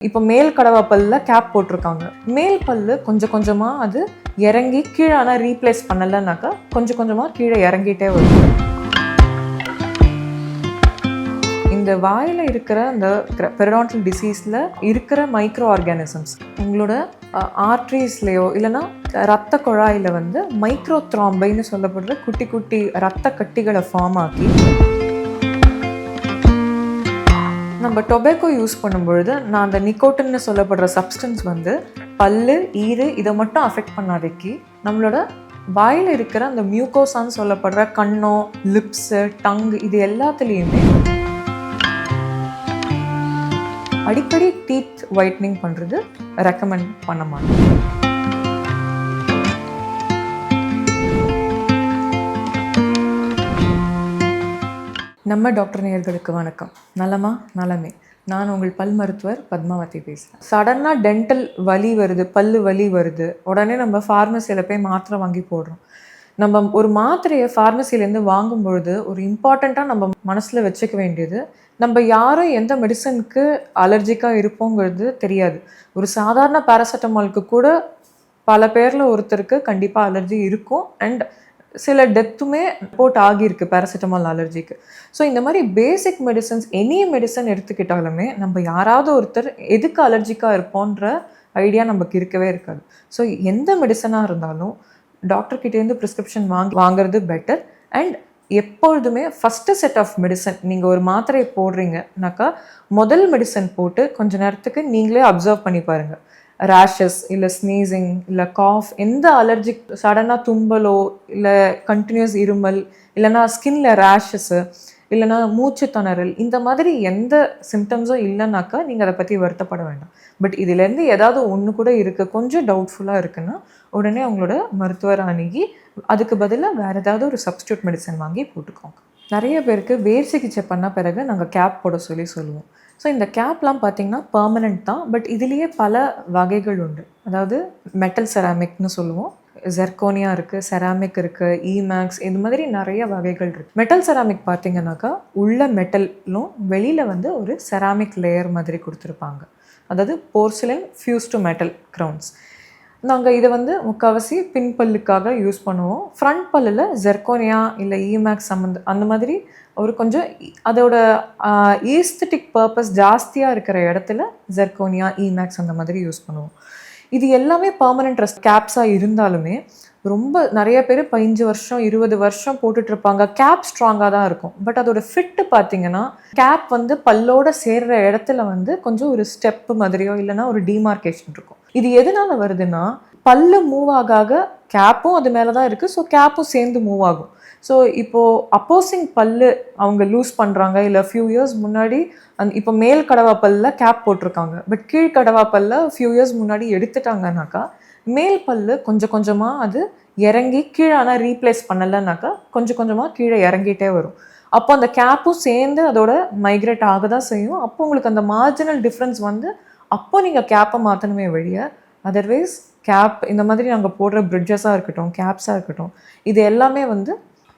இப்போ மேல் கடவா பல்ல கேப் போட்டிருக்காங்க. மேல் பல்லு கொஞ்சம் கொஞ்சமாக அது இறங்கி கீழே ஆனால் ரீப்ளேஸ் பண்ணலைனாக்கா கொஞ்சம் கொஞ்சமாக கீழே இறங்கிட்டே வருது இந்த வாயில் இருக்கிற அந்த பெரடான்டல் டிசீஸில் இருக்கிற மைக்ரோ ஆர்கானிசம்ஸ் உங்களோட ஆர்ட்ரீஸ்லேயோ இல்லைன்னா ரத்த குழாயில் வந்து மைக்ரோ த்ராம்பைன்னு சொல்லப்படுற குட்டி குட்டி ரத்த கட்டிகளை ஃபார்ம் ஆக்கி நம்ம டொபேக்கோ யூஸ் பண்ணும்பொழுது நான் அந்த நிக்கோட்டின்னு சொல்லப்படுற சப்ஸ்டன்ஸ் வந்து பல்லு ஈறு இதை மட்டும் அஃபெக்ட் பண்ணாதைக்கு நம்மளோட வாயில் இருக்கிற அந்த மியூகோசான்னு சொல்லப்படுற கண்ணோ லிப்ஸு டங் இது எல்லாத்துலேயுமே அடிக்கடி டீத் ஒயிட்னிங் பண்ணுறது ரெக்கமெண்ட் பண்ண மாட்டேன். நம்ம டாக்டர் நேயர்களுக்கு வணக்கம். நலமா? நலமே. நான் உங்கள் பல் மருத்துவர் பத்மாவதி பேசுகிறேன் சடனாக டென்டல் வலி வருது பல் வலி வருது. உடனே நம்ம ஃபார்மசியில் போய் மாத்திரை வாங்கி போடுறோம். நம்ம ஒரு மாத்திரையை ஃபார்மசிலேருந்து வாங்கும் பொழுது ஒரு இம்பார்ட்டண்ட்டாக நம்ம மனசில் வச்சுக்க வேண்டியது நம்ம யாரும் எந்த மெடிசனுக்கு அலர்ஜிக்காக இருப்போங்கிறது தெரியாது. ஒரு சாதாரண பேராசட்டமாலுக்கு கூட பல பேரில் ஒருத்தருக்கு கண்டிப்பாக அலர்ஜி இருக்கும். அண்ட் சில டெத்துமே ரிப்போர்ட் ஆகியிருக்கு பேராசிட்டமால் அலர்ஜிக்கு. ஸோ இந்த மாதிரி பேசிக் மெடிசன்ஸ் எனி மெடிசன் எடுத்துக்கிட்டாலுமே நம்ம யாராவது ஒருத்தர் எதுக்கு அலர்ஜிக்காக இருப்போன்ற ஐடியா நமக்கு இருக்கவே இருக்காது. ஸோ எந்த மெடிசனாக இருந்தாலும் டாக்டர் கிட்டேருந்து ப்ரிஸ்கிரிப்ஷன் வாங்கி வாங்குறது பெட்டர் அண்ட் எப்பொழுதுமே ஃபஸ்ட்டு செட் ஆஃப் மெடிசன் நீங்கள் ஒரு மாத்திரையை போடுறீங்கனாக்கா முதல் மெடிசன் போட்டு கொஞ்ச நேரத்துக்கு நீங்களே அப்சர்வ் பண்ணி பாருங்கள் ரேஷஸ் இல்லை ஸ்னீசிங் இல்லை காஃப் எந்த அலர்ஜிக் சடனாக தும்பலோ இல்லை கண்டினியூஸ் இருமல் இல்லைனா ஸ்கின்ல ரேஷஸ்ஸு இல்லைனா மூச்சு திணறல் இந்த மாதிரி எந்த சிம்டம்ஸும் இல்லைனாக்கா நீங்கள் அதை பற்றி வருத்தப்பட வேண்டாம். பட் இதுலேருந்து ஏதாவது ஒன்று கூட இருக்குது கொஞ்சம் டவுட்ஃபுல்லாக இருக்குன்னா உடனே அவங்களோட மருத்துவர் அணுகி அதுக்கு பதிலாக வேறு ஏதாவது ஒரு சப்ஸ்டியூட் மெடிசன் வாங்கி போட்டுக்கோங்க. நிறைய பேருக்கு வேர் சிகிச்சை பண்ண பிறகு நாங்கள் கேப் போட சொல்லி சொல்லுவோம். ஸோ இந்த கேப்லாம் பார்த்தீங்கன்னா பர்மனெண்ட் தான் பட் இதுலேயே பல வகைகள் உண்டு. அதாவது மெட்டல் செராமிக்னு சொல்லுவோம். ஜெர்கோனியா இருக்குது செராமிக் இருக்குது இமேக்ஸ் இது மாதிரி நிறைய வகைகள் இருக்குது மெட்டல் செராமிக் பார்த்திங்கனாக்கா உள்ள மெட்டலும் வெளியில் வந்து ஒரு செராமிக் லேயர் மாதிரி கொடுத்துருப்பாங்க. அதாவது porcelain fuse to metal crowns நாங்கள் இதை வந்து முக்கால்வாசி பின்பல்லுக்காக யூஸ் பண்ணுவோம். ஃப்ரண்ட் பல்லில் ஜெர்கோனியா இல்லை இமேக்ஸ் சம்மந்த அந்த மாதிரி ஒரு கொஞ்சம் அதோட ஈஸ்தட்டிக் பர்பஸ் ஜாஸ்தியாக இருக்கிற இடத்துல ஜெர்கோனியா இமேக்ஸ் அந்த மாதிரி யூஸ் பண்ணுவோம். இது எல்லாமே பர்மனெண்ட் ரெஸ்ட் கேப்ஸாக இருந்தாலுமே ரொம்ப நிறைய பேர் பதினஞ்சு வருஷம் இருபது வருஷம் போட்டுட்டு இருப்பாங்க கேப் ஸ்ட்ராங்காக தான் இருக்கும். பட் அதோட ஃபிட்டு பார்த்தீங்கன்னா கேப் வந்து பல்லோட சேர்ற இடத்துல வந்து கொஞ்சம் ஒரு ஸ்டெப்பு மாதிரியோ இல்லைனா ஒரு டிமார்க்கேஷன் இருக்கும். இது எதனால வருதுன்னா பல்லு மூவ் ஆக கேப்பும் அது மேலே தான் இருக்குது ஸோ கேப்பும் சேர்ந்து மூவ் ஆகும். ஸோ இப்போது அப்போசிங் பல்லு அவங்க லூஸ் பண்ணுறாங்க இல்லை ஃபியூ இயர்ஸ் முன்னாடி அந் இப்போ மேல் கடவா பல்லில் கேப் போட்டிருக்காங்க. பட் கீழ் கடவா பல்ல ஃபியூ இயர்ஸ் முன்னாடி எடுத்துட்டாங்கனாக்கா மேல் பல்லு கொஞ்சம் கொஞ்சமாக அது இறங்கி கீழே ஆனால் ரீப்ளேஸ் பண்ணலைனாக்கா கொஞ்சம் கொஞ்சமாக கீழே இறங்கிட்டே வரும். அப்போ அந்த கேப்பும் சேர்ந்து அதோட மைக்ரேட் ஆக தான் செய்யும். அப்போ உங்களுக்கு அந்த மார்ஜினல் டிஃப்ரென்ஸ் வந்து அப்போ நீங்கள் கேப்பை மாற்றணுமே வழிய அதர்வைஸ் கேப் இந்த மாதிரி நாங்கள் போடுற பிரிட்ஜஸாக இருக்கட்டும் கேப்ஸாக இருக்கட்டும் இது எல்லாமே வந்து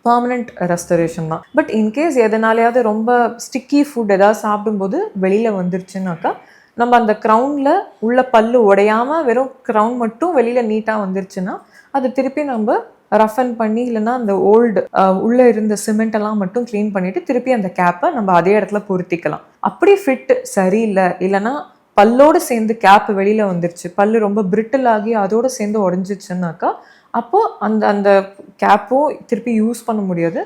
பர்மனெண்ட் ரெஸ்டரேஷன் தான். பட் இன்கேஸ் எதனாலையாவது ரொம்ப ஸ்டிக்கி ஃபுட் ஏதாவது சாப்பிடும்போது வெளியில் வந்துருச்சுனாக்கா நம்ம அந்த க்ரௌனில் உள்ள பல்லு உடையாமல் வெறும் க்ரௌன் மட்டும் வெளியில் நீட்டாக வந்துருச்சுன்னா அது திருப்பி நம்ம ரஃபன் பண்ணி இல்லைன்னா அந்த ஓல்டு உள்ளே இருந்த சிமெண்ட்டெல்லாம் மட்டும் க்ளீன் பண்ணிவிட்டு திருப்பி அந்த கேப்பை நம்ம அதே இடத்துல பொருத்திக்கலாம். அப்படி ஃபிட் சரியில்லை இல்லைன்னா பல்லோடு சேர்ந்து கேப் வெளியில் வந்துருச்சு. பல்லு ரொம்ப பிரிட்டில் ஆகி அதோடு சேர்ந்து உடஞ்சிச்சுனாக்கா அப்போது அந்த அந்த கேப்போ திருப்பி யூஸ் பண்ண முடியாது.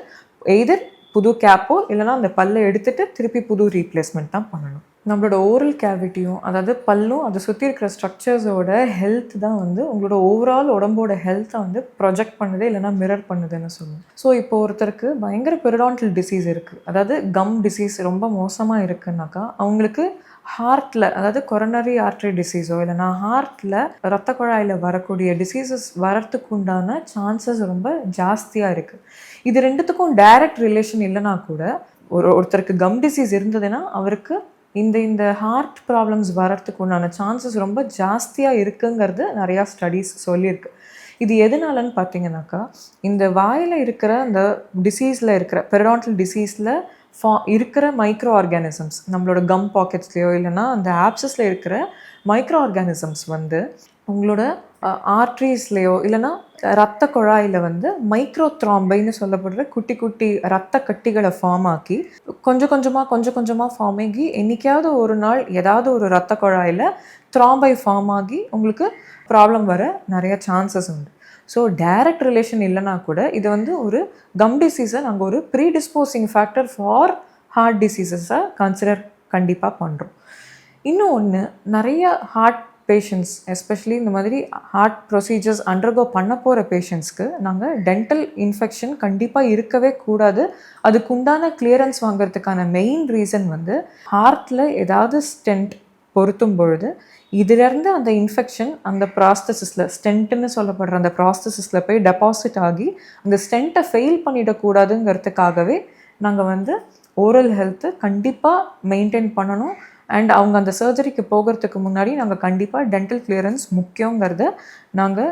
எய்தர் புது கேப்போ இல்லைனா அந்த பல்லை எடுத்துட்டு திருப்பி புது ரீப்ளேஸ்மெண்ட் தான் பண்ணணும். நம்மளோட ஓரல் கேவிட்டியும் அதாவது பல்லும் அதை சுற்றி இருக்கிற ஸ்ட்ரக்சர்ஸோட ஹெல்த் தான் வந்து உங்களோட ஓவரால் உடம்போட ஹெல்த்தை வந்து ப்ரொஜெக்ட் பண்ணுது இல்லைனா மிரர் பண்ணுதுன்னு சொல்லுவோம். ஸோ இப்போ ஒருத்தருக்கு பயங்கர பெருடான்டல் டிசீஸ் இருக்குது அதாவது கம் டிசீஸ் ரொம்ப மோசமாக இருக்குன்னாக்கா அவங்களுக்கு ஹார்ட்டில் அதாவது கொரோனரி ஆர்ட்ரி டிசீஸோ இல்லைனா ஹார்ட்டில் ரத்த குழாயில் வரக்கூடிய டிசீசஸ் வரத்துக்கு உண்டான சான்சஸ் ரொம்ப ஜாஸ்தியாக இருக்குது இது ரெண்டுத்துக்கும் டைரக்ட் ரிலேஷன் இல்லைனா கூட ஒரு ஒருத்தருக்கு கம் டிசீஸ் இருந்ததுன்னா அவருக்கு இந்த இந்த ஹார்ட் ப்ராப்ளம்ஸ் வரத்துக்கு உண்டான சான்சஸ் ரொம்ப ஜாஸ்தியாக இருக்குங்கிறது நிறையா ஸ்டடீஸ் சொல்லியிருக்கு. இது எதனாலன்னு பார்த்தீங்கன்னாக்கா இந்த வாயில் இருக்கிற அந்த டிசீஸில் இருக்கிற பெரடான்டல் டிசீஸில் ஃபா இருக்கிற மைக்ரோ ஆர்கானிசம்ஸ் நம்மளோட கம் பாக்கெட்ஸ்லேயோ இல்லைன்னா அந்த ஆப்சஸில் இருக்கிற மைக்ரோ ஆர்கானிசம்ஸ் வந்து உங்களோட ஆர்ட்ரிஸ்லேயோ இல்லைன்னா ரத்த குழாயில் வந்து மைக்ரோ த்ராம்பைன்னு சொல்லப்படுற குட்டி குட்டி ரத்த கட்டிகளை ஃபார்ம் ஆக்கி கொஞ்சம் கொஞ்சமாக கொஞ்சம் கொஞ்சமாக ஃபார்ம் ஆகி என்றைக்காவது ஒரு நாள் ஏதாவது ஒரு ரத்த குழாயில் த்ராம்பை ஃபார்ம் ஆகி உங்களுக்கு ப்ராப்ளம் வர நிறைய சான்சஸ் உண்டு. ஸோ டைரக்ட் ரிலேஷன் இல்லைனா கூட இது வந்து ஒரு கம் டிசீஸை நாங்கள் ஒரு ப்ரீடிஸ்போசிங் ஃபேக்டர் ஃபார் ஹார்ட் டிசீசஸை கன்சிடர் கண்டிப்பாக பண்ணுறோம் இன்னும் ஒன்று நிறைய ஹார்ட் பேஷண்ட்ஸ் எஸ்பெஷலி இந்த மாதிரி ஹார்ட் ப்ரொசீஜர்ஸ் அண்டர்கோ பண்ண போகிற பேஷண்ட்ஸ்க்கு நாங்கள் டென்டல் இன்ஃபெக்ஷன் கண்டிப்பாக இருக்கவே கூடாது. அதுக்கு உண்டான கிளியரன்ஸ் வாங்குறதுக்கான மெயின் ரீசன் வந்து ஹார்ட்டில் ஏதாவது ஸ்டென்ட் பொருத்தும் பொழுது இதிலிருந்து அந்த இன்ஃபெக்ஷன் அந்த ப்ராஸ்தசிஸில் ஸ்டென்ட்டுன்னு சொல்லப்படுற அந்த ப்ராஸ்தசிஸில் போய் டெபாசிட் ஆகி அந்த ஸ்டென்ட்டை ஃபெயில் பண்ணிடக்கூடாதுங்கிறதுக்காகவே நாங்கள் வந்து ஓரல் ஹெல்த்து கண்டிப்பாக மெயின்டைன் பண்ணணும். அண்ட் அவங்க அந்த சர்ஜரிக்கு போகிறதுக்கு முன்னாடி நாங்கள் கண்டிப்பாக டென்டல் கிளியரன்ஸ் முக்கியங்கிறத நாங்கள்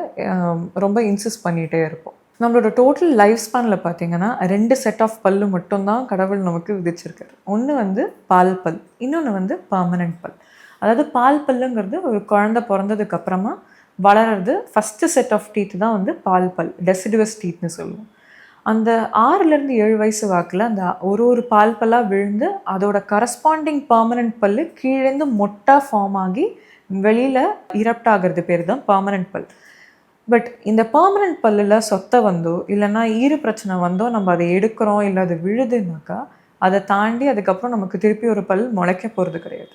ரொம்ப இன்சிஸ்ட் பண்ணிகிட்டே இருப்போம். நம்மளோட டோட்டல் லைஃப் ஸ்பேனில் பார்த்தீங்கன்னா ரெண்டு செட் ஆஃப் பல்லு மட்டும்தான் கடவுள் நமக்கு விதிச்சிருக்காரு. ஒன்று வந்து பால் பல் இன்னொன்று வந்து பர்மனன்ட் பல். அதாவது பால் பல்லுங்கிறது ஒரு குழந்த பிறந்ததுக்கு அப்புறமா வளர்றது ஃபஸ்ட்டு செட் ஆஃப் டீத் தான் வந்து பால் பல் டெசிடுவஸ் டீத்னு சொல்லுவோம். அந்த ஆறுலேருந்து ஏழு வயசு வாக்கில் அந்த ஒரு ஒரு பால் பல்லாக விழுந்து அதோட கரஸ்பாண்டிங் பர்மனன்ட் பல்லு கீழேருந்து மொட்டாக ஃபார்ம் ஆகி வெளியில் இரப்ட் ஆகிறது பேர் தான் பர்மனன்ட் பல். பட் இந்த பர்மனன்ட் பல்லில் சொத்தை வந்தோ இல்லைன்னா ஈறு பிரச்சனை வந்தோ நம்ம அதை எடுக்கிறோம் இல்லை அது விழுதுனாக்கா அதை தாண்டி அதுக்கப்புறம் நமக்கு திருப்பி ஒரு பல் முளைக்க போகிறது கிடையாது.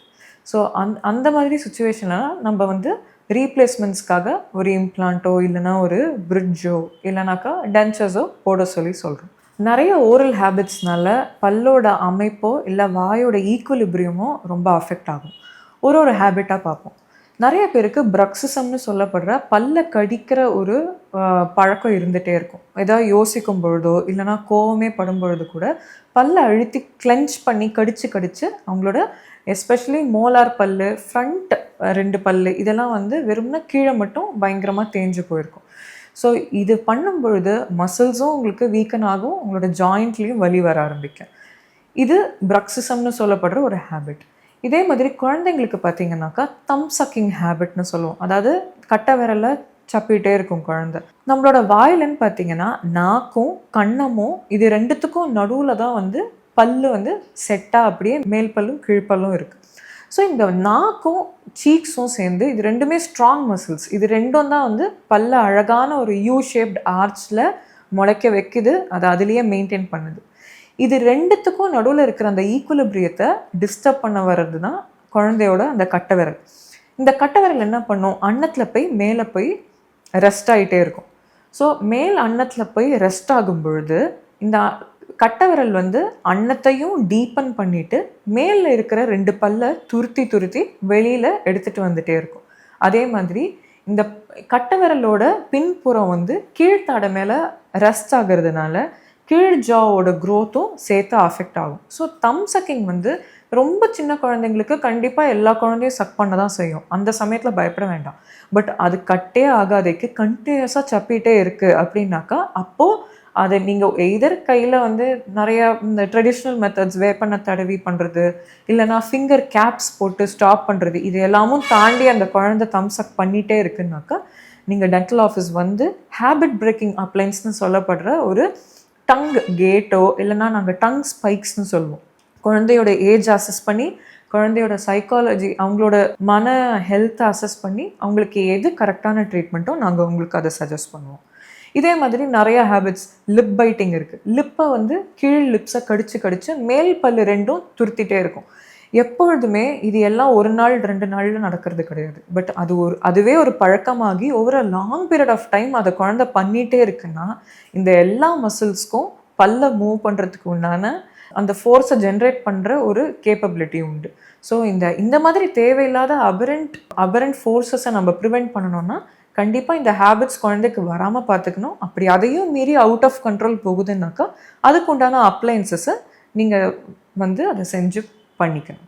ஸோ அந் அந்த மாதிரி சுச்சுவேஷனெல்லாம் நம்ம வந்து ரீப்ளேஸ்மெண்ட்ஸ்க்காக ஒரு இம்ப்ளான்ட்டோ இல்லைனா ஒரு பிரிட்ஜோ இல்லைனாக்கா டென்ச்சர்ஸோ போட சொல்லி சொல்கிறோம் நிறைய ஓரல் ஹேபிட்ஸ்னால பல்லோட அமைப்போ இல்லை வாயோட ஈக்குவலிபிரியமோ ரொம்ப அஃபெக்ட் ஆகும். ஒரு ஒரு ஹேபிட்டாக பார்ப்போம். நிறைய பேருக்கு பிரக்ஸிசம்னு சொல்லப்படுற பல்ல கடிக்கிற ஒரு பழக்கம் இருந்துகிட்டே இருக்கும். ஏதாவது யோசிக்கும் பொழுதோ இல்லைனா கோவமே படும் பொழுது கூட பல்ல அழுத்தி கிளென்ச் பண்ணி கடிச்சு கடிச்சு அவங்களோட எஸ்பெஷலி மோலார் பல்லு ஃப்ரண்ட் ரெண்டு பல் இதெல்லாம் வந்து வெறும்னா கீழே மட்டும் பயங்கரமாக தேஞ்சு போயிருக்கும். ஸோ இது பண்ணும் பொழுது மசில்ஸும் உங்களுக்கு வீக்கன் ஆகும் உங்களோட ஜாயிண்ட்லேயும் வலி வர ஆரம்பிக்கும். இது பிரக்சிசம்னு சொல்லப்படுற ஒரு ஹேபிட் இதே மாதிரி குழந்தைங்களுக்கு பார்த்தீங்கன்னாக்கா தம் சக்கிங் ஹேபிட்னு சொல்லுவோம். அதாவது கட்டை விரலை சப்பிகிட்டே இருக்கும் குழந்த. நம்மளோட வாயிலன்னு பார்த்தீங்கன்னா நாக்கும் கண்ணமும் இது ரெண்டுத்துக்கும் நடுவில் தான் வந்து பல்லு வந்து செட்டாக அப்படியே மேல் பல்லும் கீழ்ப்பல்லும் இருக்குது ஸோ இந்த நாக்கும் சீக்ஸும் சேர்ந்து இது ரெண்டுமே ஸ்ட்ராங் மசில்ஸ் இது ரெண்டும் தான் வந்து பல்ல அழகான ஒரு யூ ஷேப்ட் ஆர்ச்சில் முளைக்க வைக்குது. அதை அதுலேயே மெயின்டைன் பண்ணுது. இது ரெண்டுத்துக்கும் நடுவில் இருக்கிற அந்த ஈக்குவலிபிரியத்தை டிஸ்டர்ப் பண்ண வர்றது தான் குழந்தையோட அந்த கட்டை விரல் இந்த கட்டை விரல் என்ன பண்ணும்? அன்னத்தில் போய் மேலே போய் ரெஸ்ட் ஆகிட்டே இருக்கும். ஸோ மேல் அன்னத்தில் போய் ரெஸ்ட் ஆகும் பொழுது இந்த கட்டவிரல் வந்து அன்னத்தையும் டீப்பன் பண்ணிட்டு மேலில் இருக்கிற ரெண்டு பல்ல துருத்தி துருத்தி வெளியில் எடுத்துகிட்டு வந்துட்டே இருக்கும். அதே மாதிரி இந்த கட்டவிரலோட பின்புறம் வந்து கீழ்த்தாடை மேலே ரெஸ்ட் ஆகிறதுனால கீழ் ஜாவோட க்ரோத்தும் சேர்த்து அஃபெக்ட் ஆகும். ஸோ தம் சக்கிங் வந்து ரொம்ப சின்ன குழந்தைங்களுக்கு கண்டிப்பாக எல்லா குழந்தையும் சக் பண்ண தான் செய்யும். அந்த சமயத்தில் பயப்பட வேண்டாம். பட் அது கட்டே ஆகாதைக்கு கண்டினியூஸாக சப்பிகிட்டே இருக்குது அப்படின்னாக்கா அப்போது அதை நீங்கள் எய்தர் கையில் வந்து நிறையா இந்த ட்ரெடிஷ்னல் மெத்தட்ஸ் வேப்பண்ணை தடவி பண்ணுறது இல்லைனா ஃபிங்கர் கேப்ஸ் போட்டு ஸ்டாப் பண்ணுறது இது எல்லாமும் தாண்டி அந்த குழந்தை தம்ஸ் அப் பண்ணிகிட்டே இருக்குன்னாக்கா நீங்கள் டென்டல் ஆஃபீஸ் வந்து ஹேபிட் பிரேக்கிங் அப்ளைன்ஸ்னு சொல்லப்படுற ஒரு டங் கேட்டோ இல்லைனா நாங்கள் டங் ஸ்பைக்ஸ்னு சொல்லுவோம். குழந்தையோட ஏஜ் அசஸ் பண்ணி குழந்தையோட சைக்காலஜி அவங்களோட மன ஹெல்த்தை அசஸ் பண்ணி அவங்களுக்கு எது கரெக்டான ட்ரீட்மெண்ட்டோ நாங்கள் உங்களுக்கு அதை சஜஸ்ட் பண்ணுவோம். இதே மாதிரி நிறைய ஹேபிட்ஸ் லிப் பைட்டிங் இருக்குது லிப்பை வந்து கீழ் லிப்ஸை கடிச்சு கடிச்சு மேல் பல்லு ரெண்டும் துருத்திட்டே இருக்கும். எப்பொழுதுமே இது எல்லாம் ஒரு நாள் ரெண்டு நாளில் நடக்கிறது கிடையாது. பட் அது ஒரு அதுவே ஒரு பழக்கமாகி ஒவ்வொரு லாங் பீரியட் ஆஃப் டைம் அதை குழந்த பண்ணிகிட்டே இருக்குன்னா இந்த எல்லா மசில்ஸ்க்கும் பல்ல மூவ் பண்ணுறதுக்கு உண்டான அந்த ஃபோர்ஸை ஜென்ரேட் பண்ணுற ஒரு கேப்பபிலிட்டி உண்டு. ஸோ இந்த இந்த மாதிரி தேவையில்லாத அபரண்ட் அபரண்ட் ஃபோர்ஸஸை நம்ம ப்ரிவெண்ட் பண்ணணும்னா கண்டிப்பாக இந்த ஹேபிட்ஸ் குழந்தைக்கு வராமல் பார்த்துக்கணும் அப்படி அதையும் மீறி அவுட் ஆஃப் கண்ட்ரோல் போகுதுன்னாக்கா அதுக்கு உண்டான அப்ளைன்சஸை நீங்கள் வந்து அதை செஞ்சு பண்ணிக்கணும்.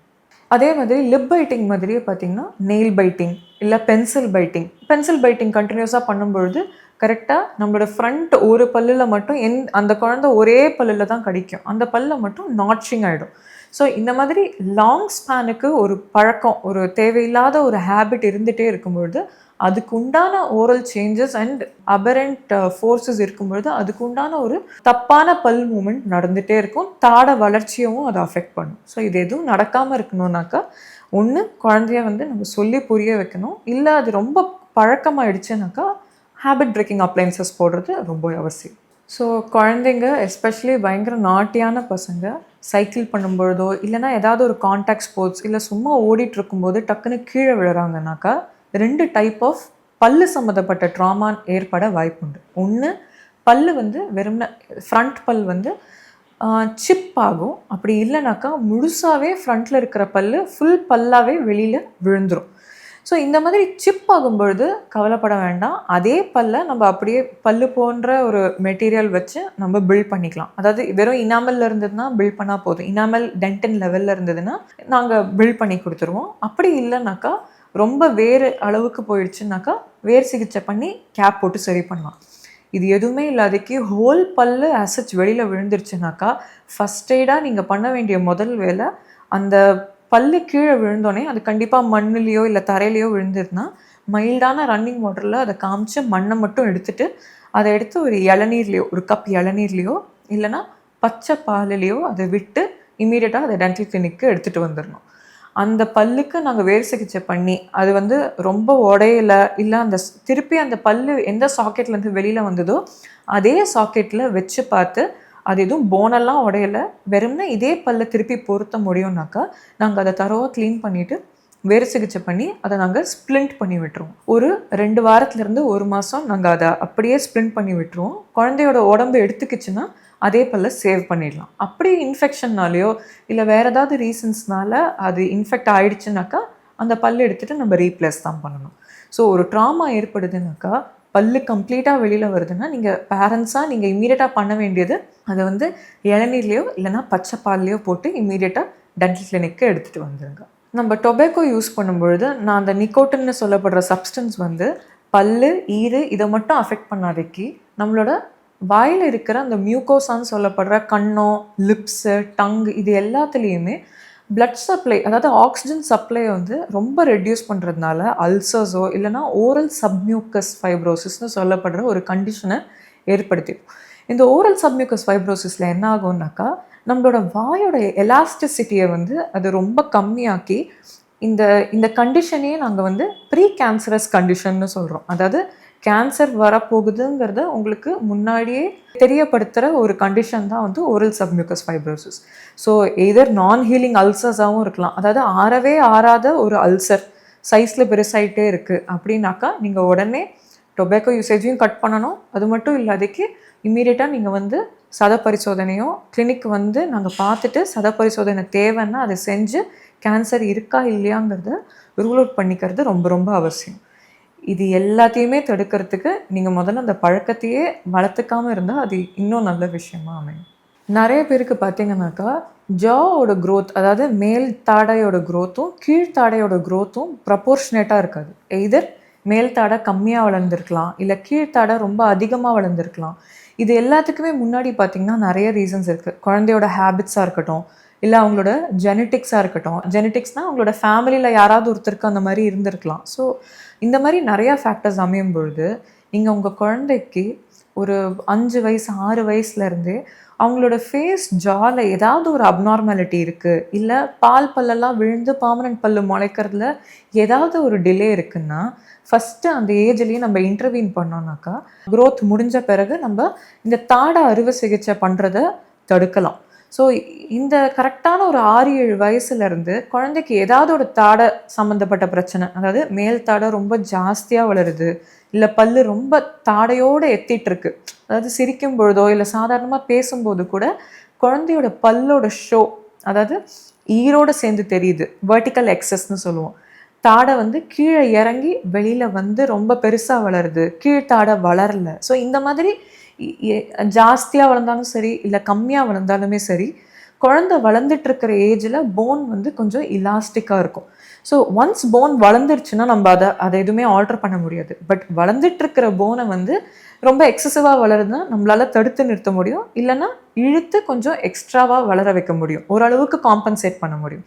அதே மாதிரி லிப் பைட்டிங் மாதிரியே பார்த்தீங்கன்னா நெயில் பைட்டிங் இல்லை பென்சில் பைட்டிங் பென்சில் பைட்டிங் கண்டினியூஸாக பண்ணும்பொழுது கரெக்டாக நம்மளோட ஃப்ரண்ட் ஒரு பல்லில் மட்டும் எந் அந்த குழந்தை ஒரே பல்லில் தான் கடிக்கும். அந்த பல்ல மட்டும் நாட்சிங் ஆகிடும் ஸோ இந்த மாதிரி லாங் ஸ்பேனுக்கு ஒரு பழக்கம் ஒரு தேவையில்லாத ஒரு ஹேபிட் இருந்துகிட்டே இருக்கும்பொழுது அதுக்கு உண்டான oral changes and apparent forces இருக்கும்பொழுது அதுக்கு உண்டான ஒரு தப்பான பல் மூமெண்ட் நடந்துகிட்டே இருக்கும். தாட வளர்ச்சியவும் அதை அஃபெக்ட் பண்ணும். ஸோ இது எதுவும் நடக்காமல் இருக்கணும்னாக்கா ஒன்று குழந்தைய வந்து நம்ம சொல்லி புரிய வைக்கணும். இல்லை அது ரொம்ப பழக்கமாயிடுச்சுனாக்கா ஹேபிட் பிரேக்கிங் அப்ளைன்சஸ் போடுறது ரொம்ப அவசியம். ஸோ குழந்தைங்க எஸ்பெஷலி பயங்கர நாட்டியான பசங்க சைக்கிள் பண்ணும்பொழுதோ இல்லைனா ஏதாவது ஒரு காண்டாக்ட் ஸ்போர்ட்ஸ் இல்லை சும்மா ஓடிட்டு இருக்கும்போது டக்குன்னு கீழே விழுறாங்கனாக்கா ரெண்டு டைப் ஆஃப் பல்லு சம்மந்தப்பட்ட ட்ராமா ஏற்பட வாய்ப்புண்டு. ஒன்று பல்லு வந்து வெறும்ன ஃப்ரண்ட் பல் வந்து சிப் ஆகும். அப்படி இல்லைனாக்கா முழுசாகவே ஃப்ரண்ட்டில் இருக்கிற பல்லு ஃபுல் பல்லாகவே வெளியில் விழுந்துடும் ஸோ இந்த மாதிரி சிப் ஆகும்பொழுது கவலைப்பட வேண்டாம். அதே பல்ல நம்ம அப்படியே பல்லு போன்ற ஒரு மெட்டீரியல் வச்சு நம்ம பில்ட் பண்ணிக்கலாம். அதாவது வெறும் இனாமல் இருந்ததுன்னா பில்ட் பண்ணால் போதும். இனாமல் டென்டன் லெவலில் இருந்ததுன்னா நாங்கள் பில்ட் பண்ணி கொடுத்துருவோம். அப்படி இல்லைனாக்கா ரொம்ப வேறு அளவுக்கு போயிடுச்சுனாக்கா வேர் சிகிச்சை பண்ணி கேப் போட்டு சரி பண்ணலாம். இது எதுவுமே இல்லாதக்கு ஹோல் பல்லு அசச் வெளியில் விழுந்துருச்சுனாக்கா ஃபஸ்ட் எய்டாக நீங்கள் பண்ண வேண்டிய முதல் வேலை அந்த பல்லு கீழே விழுந்தோடனே அது கண்டிப்பாக மண்ணுலேயோ இல்லை தரையிலையோ விழுந்துருந்தா மைல்டான ரன்னிங் வாட்டரில் அதை காமிச்சு மண்ணை மட்டும் எடுத்துட்டு அதை எடுத்து ஒரு இளநீர்லேயோ ஒரு கப் இளநீர்லேயோ இல்லைனா பச்சை பாலிலையோ அதை விட்டு இமீடியட்டாக அதை டென்டல் கிளினிக்கு எடுத்துகிட்டு வந்துடணும் அந்த பல்லுக்கு நாங்கள் வேர் சிகிச்சை பண்ணி அது வந்து ரொம்ப உடையலை இல்லை அந்த திருப்பி அந்த பல்லு எந்த சாக்கெட்லேருந்து வெளியில் வந்ததோ அதே சாக்கெட்டில் வச்சு பார்த்து அது எதுவும் போனெல்லாம் உடையலை. வெறும்னா இதே பல்ல திருப்பி பொருத்த முடியும்னாக்கா நாங்கள் அதை தரவாக க்ளீன் பண்ணிவிட்டு வேறு சிகிச்சை பண்ணி அதை நாங்கள் ஸ்ப்ளிண்ட் பண்ணி விட்டுருவோம். ஒரு ரெண்டு வாரத்துலேருந்து ஒரு மாதம் நாங்கள் அதை அப்படியே ஸ்ப்ளிண்ட் பண்ணி விட்டுருவோம். குழந்தையோட உடம்பு எடுத்துக்கிச்சுன்னா அதே பல்ல சேவ் பண்ணிடலாம். அப்படி இன்ஃபெக்ஷன்னாலேயோ இல்லை வேறு ஏதாவது ரீசன்ஸ்னால அது இன்ஃபெக்ட் ஆகிடுச்சுனாக்கா அந்த பல் எடுத்துகிட்டு நம்ம ரீப்ளேஸ் தான் பண்ணணும். ஸோ ஒரு ட்ராமா ஏற்படுதுனாக்கா பல்லு கம்ப்ளீட்டாக வெளியில் வருதுன்னா நீங்கள் பேரண்ட்ஸாக நீங்கள் இம்மீடியட்டாக பண்ண வேண்டியது அதை வந்து இளநீர்லேயோ இல்லைனா பச்சை பால்லையோ போட்டு இம்மீடியட்டாக டென்டல் கிளினிக்கு எடுத்துகிட்டு வந்துடுங்க நம்ம டொபேக்கோ யூஸ் பண்ணும்பொழுது நான் அந்த நிக்கோட்டின்னு சொல்லப்படுற சப்ஸ்டன்ஸ் வந்து பல்லு ஈறு இதை மட்டும் அஃபெக்ட் பண்ணாதைக்கு நம்மளோட வாயில் இருக்கிற அந்த மியூக்கோசான்னு சொல்லப்படுற கண்ணோ லிப்ஸு டங் இது எல்லாத்துலேயுமே பிளட் சப்ளை அதாவது ஆக்சிஜன் சப்ளை வந்து ரொம்ப ரெடியூஸ் பண்ணுறதுனால அல்சர்ஸோ இல்லைனா ஓரல் சப்மியூக்கஸ் ஃபைப்ரோசிஸ்னு சொல்லப்படுற ஒரு கண்டிஷனை ஏற்படுத்திடும். இந்த ஓரல் சப்மியூக்கஸ் ஃபைப்ரோசிஸில் என்ன ஆகும்னாக்கா நம்மளோட வாயோட எலாஸ்டிசிட்டியை வந்து அது ரொம்ப கம்மியாக்கி இந்த இந்த கண்டிஷனையே நாங்கள் வந்து ப்ரீ கேன்சரஸ் கண்டிஷன்னு சொல்கிறோம் அதாவது கேன்சர் வரப்போகுதுங்கிறத உங்களுக்கு முன்னாடியே தெரியப்படுத்துகிற ஒரு கண்டிஷன் தான் வந்து oral submucous fibrosis so either non healing அல்சர்ஸாகவும் இருக்கலாம். அதாவது ஆறவே ஆறாத ஒரு அல்சர் சைஸில் பெருசாகிட்டே இருக்குது அப்படின்னாக்கா நீங்கள் உடனே டொபேக்கோ யூசேஜையும் கட் பண்ணணும். அது மட்டும் இல்லாதக்கு இம்மீடியட்டாக நீங்கள் வந்து சத பரிசோதனையும் கிளினிக் வந்து நாங்கள் பார்த்துட்டு சத பரிசோதனை தேவைன்னா அதை செஞ்சு கேன்சர் இருக்கா இல்லையாங்கிறத ரூல் அவுட் பண்ணிக்கிறது ரொம்ப ரொம்ப அவசியம். இது எல்லாத்தையுமே தடுக்கிறதுக்கு நீங்கள் முதல்ல அந்த பழக்கத்தையே வளர்த்துக்காமல் இருந்தால் அது இன்னும் நல்ல விஷயமா அமையும். நிறைய பேருக்கு பார்த்தீங்கன்னாக்கா ஜாவோட க்ரோத் அதாவது மேல் தாடையோட க்ரோத்தும் கீழ்த்தாடையோட க்ரோத்தும் ப்ரப்போர்ஷனேட்டாக இருக்காது. எய்தர் மேல் தாடை கம்மியாக வளர்ந்துருக்கலாம் இல்லை கீழ்த்தாடை ரொம்ப அதிகமாக வளர்ந்துருக்கலாம். இது எல்லாத்துக்குமே முன்னாடி பார்த்திங்கன்னா நிறைய ரீசன்ஸ் இருக்குது குழந்தையோட ஹேபிட்ஸாக இருக்கட்டும் இல்லை அவங்களோட ஜெனட்டிக்ஸாக இருக்கட்டும். ஜெனட்டிக்ஸ்னால் அவங்களோட ஃபேமிலியில் யாராவது ஒருத்தருக்கு அந்த மாதிரி இருந்திருக்கலாம். ஸோ இந்த மாதிரி நிறையா ஃபேக்டர்ஸ் அமையும் பொழுது நீங்கள் உங்கள் குழந்தைக்கு ஒரு அஞ்சு வயசு ஆறு வயசுலேருந்தே அவங்களோட ஃபேஸ் ஜாவில் ஏதாவது ஒரு அப்நார்மாலிட்டி இருக்குது இல்லை பால் பல்லெல்லாம் விழுந்து பாமனன்ட் பல்லு முளைக்கிறதுல ஏதாவது ஒரு டிலே இருக்குன்னா ஃபஸ்ட்டு அந்த ஏஜ்லேயே நம்ம இன்டர்வியூன் பண்ணோம்னாக்கா க்ரோத் முடிஞ்ச பிறகு நம்ம இந்த தாட அறுவை சிகிச்சை பண்ணுறத தடுக்கலாம். ஸோ இந்த கரெக்டான ஒரு ஆறு ஏழு வயசுலேருந்து குழந்தைக்கு ஏதாவது ஒரு தாடை சம்மந்தப்பட்ட பிரச்சனை அதாவது மேல் தாடை ரொம்ப ஜாஸ்தியாக வளருது இல்லை பல்லு ரொம்ப தாடையோடு எத்திட்டுருக்கு அதாவது சிரிக்கும் பொழுதோ இல்லை சாதாரணமாக பேசும்போது கூட குழந்தையோட பல்லோட ஷோ அதாவது ஈரோடு சேர்ந்து தெரியுது வெர்டிக்கல் எக்ஸஸ்ன்னு சொல்லுவோம். தாடை வந்து கீழே இறங்கி வெளியில் வந்து ரொம்ப பெருசாக வளருது. கீழ்த்தாடை வளரல. ஸோ இந்த மாதிரி ஜாஸ்தியாக வளர்ந்தாலும் சரி இல்லை கம்மியாக வளர்ந்தாலுமே சரி குழந்தை வளர்ந்துட்டுருக்கிற ஏஜில் போன் வந்து கொஞ்சம் இலாஸ்டிக்காக இருக்கும். ஸோ ஒன்ஸ் போன் வளர்ந்துருச்சுன்னா நம்ம அதை அதை எதுவுமே ஆல்டர் பண்ண முடியாது. பட் வளர்ந்துட்டுருக்கிற போனை வந்து ரொம்ப எக்ஸசிவாக வளருதுன்னா நம்மளால் தடுத்து நிறுத்த முடியும். இல்லைன்னா இழுத்து கொஞ்சம் எக்ஸ்ட்ராவாக வளர வைக்க முடியும். ஓரளவுக்கு காம்பன்சேட் பண்ண முடியும்.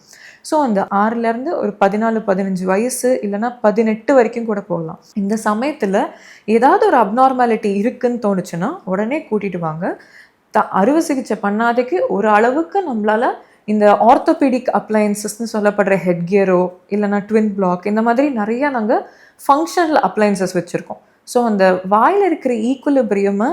ஸோ அந்த ஆறுலேருந்து ஒரு பதினாலு பதினஞ்சு வயசு இல்லைன்னா பதினெட்டு வரைக்கும் கூட போகலாம். இந்த சமயத்தில் ஏதாவது ஒரு அப்நார்மாலிட்டி இருக்குன்னு தோணுச்சுன்னா உடனே கூட்டிட்டு வாங்க. த அறுவை சிகிச்சை பண்ணாதக்கு ஒரு அளவுக்கு நம்மளால் இந்த ஆர்த்தோபீடிக் அப்ளையன்சஸ்னு சொல்லப்படுற ஹெட்கியரோ இல்லைனா இல்லைன்னா ட்வின் பிளாக் இந்த மாதிரி நிறைய நாங்கள் ஃபங்க்ஷனல் அப்ளையன்சஸ் வச்சுருக்கோம். ஸோ அந்த வாயில் இருக்கிற ஈக்குலிபிரியமை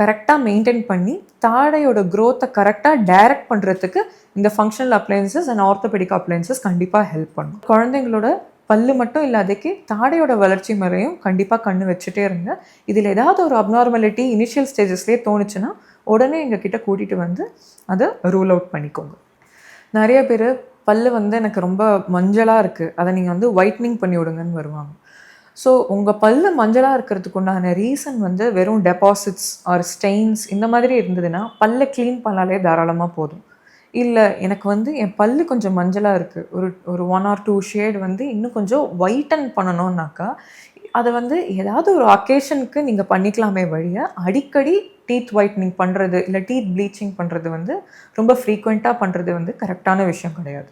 கரெக்டாக மெயின்டைன் பண்ணி தாடையோட க்ரோத்தை கரெக்டாக டைரக்ட் பண்ணுறதுக்கு இந்த functional appliances and orthopedic appliances கண்டிப்பாக ஹெல்ப் பண்ணும். குழந்தைங்களோட பல்லு மட்டும் இல்லாதக்கு தாடையோட வளர்ச்சி முறையும் கண்டிப்பாக கண்ணு வச்சுட்டே இருங்க. இதில் ஏதாவது ஒரு அப்நார்மாலிட்டி இனிஷியல் ஸ்டேஜஸ்லேயே தோணுச்சுன்னா உடனே எங்ககிட்ட கூட்டிகிட்டு வந்து அதை ரூல் அவுட் பண்ணிக்கோங்க. நிறைய பேர் பல்லு வந்து எனக்கு ரொம்ப மஞ்சளாக இருக்குது அதை நீங்கள் வந்து ஒயிட்னிங் பண்ணி விடுங்கன்னு வருவாங்க. ஸோ உங்கள் பல்லு மஞ்சளாக இருக்கிறதுக்கு உண்டான ரீசன் வந்து வெறும் டெபாசிட்ஸ் ஆர் ஸ்டெயின்ஸ் இந்த மாதிரி இருந்ததுன்னா பல்லை க்ளீன் பண்ணாலே தாராளமாக போதும். இல்லை எனக்கு வந்து என் பல்லு கொஞ்சம் மஞ்சளாக இருக்குது ஒரு ஒரு ஒன் ஆர் டூ ஷேட் வந்து இன்னும் கொஞ்சம் ஒயிட்டன் பண்ணணும்னாக்கா அதை வந்து ஏதாவது ஒரு அக்கேஷனுக்கு நீங்கள் பண்ணிக்கலாமே வழிய அடிக்கடி டீத் ஒயிட்னிங் பண்ணுறது இல்லை டீத் ப்ளீச்சிங் பண்ணுறது வந்து ரொம்ப ஃப்ரீக்வெண்ட்டாக பண்ணுறது வந்து கரெக்டான விஷயம் கிடையாது.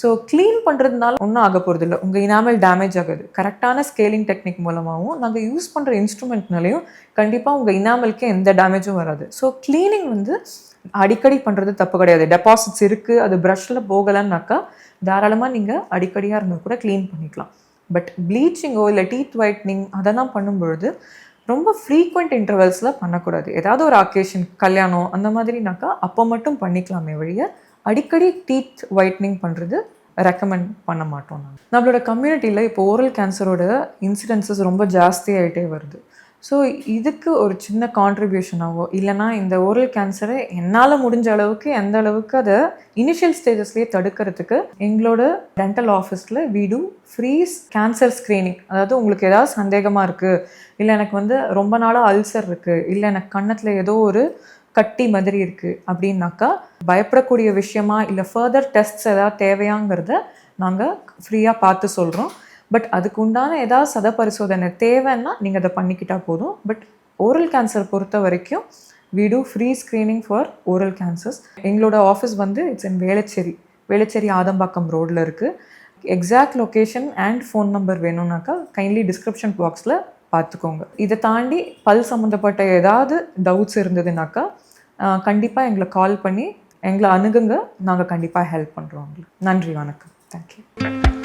ஸோ க்ளீன் பண்ணுறதுனால ஒன்றும் ஆக போகிறது இல்லை உங்கள் இனாமல் டேமேஜ் ஆகுது கரெக்டான ஸ்கேலிங் டெக்னிக் மூலமாகவும் நாங்கள் யூஸ் பண்ணுற இன்ஸ்ட்ருமெண்ட்னாலையும் கண்டிப்பாக உங்கள் இனாமலுக்கு எந்த டேமேஜும் வராது. ஸோ க்ளீனிங் வந்து அடிக்கடி பண்ணுறது தப்பு கிடையாது. டெபாசிட்ஸ் இருக்குது அது ப்ரஷில் போகலைன்னாக்கா தாராளமாக நீங்கள் அடிக்கடியாக இருந்தால் கூட க்ளீன் பண்ணிக்கலாம். பட் ப்ளீச்சிங்கோ இல்லை டீத் ஒயிட்னிங் அதெல்லாம் பண்ணும்பொழுது ரொம்ப ஃப்ரீக்வெண்ட் இன்டர்வல்ஸில் பண்ணக்கூடாது. ஏதாவது ஒரு அக்கேஷன் கல்யாணம் அந்த மாதிரினாக்கா அப்போ மட்டும் பண்ணிக்கலாமே வழிய அடிக்கடி டீத் ஒயிட்னிங் பண்ணுறது ரெக்கமெண்ட் பண்ண மாட்டோம் நாங்கள் நம்மளோட கம்யூனிட்டியில் இப்போ ஓரல் கேன்சரோட இன்சிடென்சஸ் ரொம்ப ஜாஸ்தி ஆகிட்டே வருது. ஸோ இதுக்கு ஒரு சின்ன கான்ட்ரிபியூஷனாகவோ இல்லைனா இந்த ஓரல் கேன்சரை என்னால் முடிஞ்ச அளவுக்கு எந்த அளவுக்கு அதை இனிஷியல் ஸ்டேஜஸ்லேயே தடுக்கிறதுக்கு எங்களோட டென்டல் ஆஃபீஸில் வீடு ஃப்ரீஸ் கேன்சர் ஸ்க்ரீனிங் அதாவது உங்களுக்கு ஏதாவது சந்தேகமாக இருக்குது இல்லை எனக்கு வந்து ரொம்ப நாளாக அல்சர் இருக்குது இல்லை எனக்கு கன்னத்தில் ஏதோ ஒரு கட்டி மாதிரி இருக்குது அப்படின்னாக்கா பயப்படக்கூடிய விஷயமா இல்லை ஃபர்தர் டெஸ்ட்ஸ் ஏதாவது தேவையாங்கிறத நாங்கள் ஃப்ரீயாக பார்த்து சொல்கிறோம் பட் அதுக்கு உண்டான ஏதாவது சத பரிசோதனை தேவைன்னா நீங்கள் அதை பண்ணிக்கிட்டால் போதும். பட் ஓரல் கேன்சர் பொறுத்த வரைக்கும் we do free screening for oral cancers எங்களோட ஆஃபீஸ் வந்து இட்ஸ் இன் வேளச்சேரி. வேளச்சேரி ஆதம்பாக்கம் ரோடில் இருக்குது exact location and phone number வேணும்னாக்கா kindly description பாக்ஸில் பார்த்துக்கோங்க. இதை தாண்டி பல் சம்மந்தப்பட்ட ஏதாவது டவுட்ஸ் இருந்ததுனாக்கா கண்டிப்பாக எங்களை கால் பண்ணி எங்களை அணுகுங்க. நாங்கள் கண்டிப்பாக ஹெல்ப் பண்ணுறோம் உங்களுக்கு நன்றி வணக்கம். தேங்க்யூ